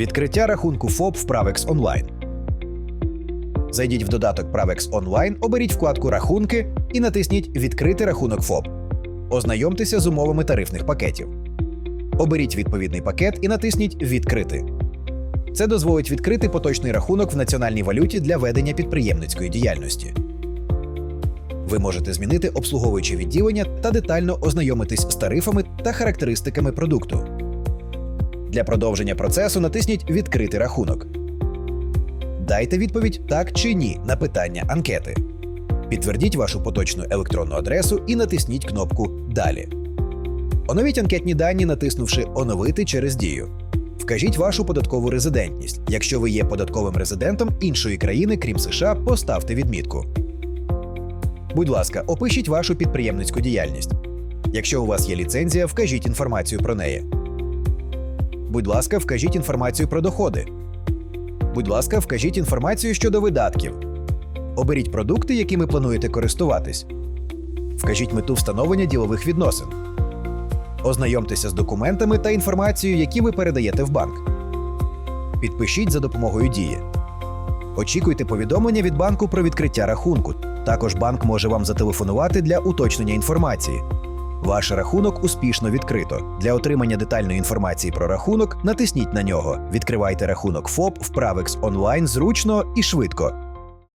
Відкриття рахунку ФОП в Pravex Online. Зайдіть в додаток Pravex Online, оберіть вкладку Рахунки і натисніть Відкрити рахунок ФОП. Ознайомтеся з умовами тарифних пакетів. Оберіть відповідний пакет і натисніть Відкрити. Це дозволить відкрити поточний рахунок в національній валюті для ведення підприємницької діяльності. Ви можете змінити обслуговуюче відділення та детально ознайомитись з тарифами та характеристиками продукту. Для продовження процесу натисніть Відкрити рахунок. Дайте відповідь так чи ні на питання анкети. Підтвердіть вашу поточну електронну адресу і натисніть кнопку Далі. Оновіть анкетні дані, натиснувши Оновити через дію. Вкажіть вашу податкову резидентність. Якщо ви є податковим резидентом іншої країни, крім США, поставте відмітку. Будь ласка, опишіть вашу підприємницьку діяльність. Якщо у вас є ліцензія, вкажіть інформацію про неї. Будь ласка, вкажіть інформацію про доходи. Будь ласка, вкажіть інформацію щодо видатків. Оберіть продукти, якими плануєте користуватись. Вкажіть мету встановлення ділових відносин. Ознайомтеся з документами та інформацією, які ви передаєте в банк. Підпишіть за допомогою дії. Очікуйте повідомлення від банку про відкриття рахунку. Також банк може вам зателефонувати для уточнення інформації. Ваш рахунок успішно відкрито. Для отримання детальної інформації про рахунок натисніть на нього. Відкривайте рахунок ФОП в Правекс онлайн зручно і швидко.